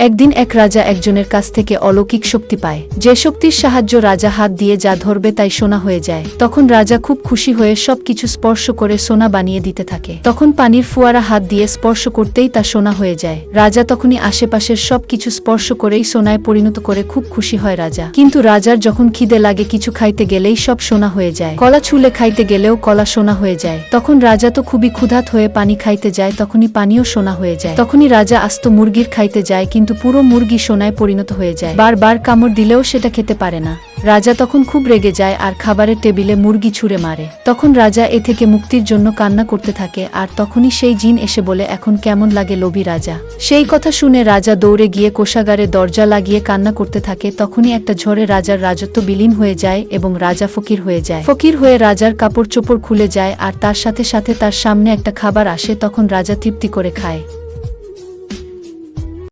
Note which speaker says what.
Speaker 1: একদিন এক রাজা একজনের কাছ থেকে অলৌকিক শক্তি পায়। যে শক্তির সাহায্য রাজা হাত দিয়ে যা ধরবে তাই সোনা হয়ে যায়। তখন রাজা খুব খুশি হয়ে সবকিছু স্পর্শ করে সোনা বানিয়ে দিতে থাকে। তখন পানির ফুয়ারা হাত দিয়ে স্পর্শ করতেই তা সোনা হয়ে যায়। রাজা তখনই আশেপাশের সবকিছু স্পর্শ করেই সোনায় পরিণত করে খুব খুশি হয় রাজা। কিন্তু রাজার যখন খিদে লাগে কিছু খাইতে গেলেই সব সোনা হয়ে যায়। কলা ছুলে খাইতে গেলেও কলা সোনা হয়ে যায়। তখন রাজা তো খুবই ক্ষুধাত হয়ে পানি খাইতে যায়, তখনই পানিও সোনা হয়ে যায়। তখনই রাজা আস্ত মুরগির খাইতে যায় কিন্তু পুরো মুরগি সোনায় পরিণত হয়ে যায়। বারবার কামড় দিলেও সেটা খেতে পারে না। রাজা তখন খুব রেগে যায় আর খাবারের টেবিলে মুরগি ছুঁড়ে মারে। তখন রাজা এ থেকে মুক্তির জন্য কান্না করতে থাকে আর তখনই সেই জিন এসে বলে, এখন কেমন লাগে লোভী রাজা? সেই কথা শুনে রাজা দৌড়ে গিয়ে কোষাগারে দরজা লাগিয়ে কান্না করতে থাকে। তখনই একটা ঝড়ে রাজার রাজত্ব বিলীন হয়ে যায় এবং রাজা ফকির হয়ে যায়। ফকির হয়ে রাজার কাপড় চোপড় খুলে যায় আর তার সাথে সাথে তার সামনে একটা খাবার আসে, তখন রাজা তৃপ্তি করে খায়।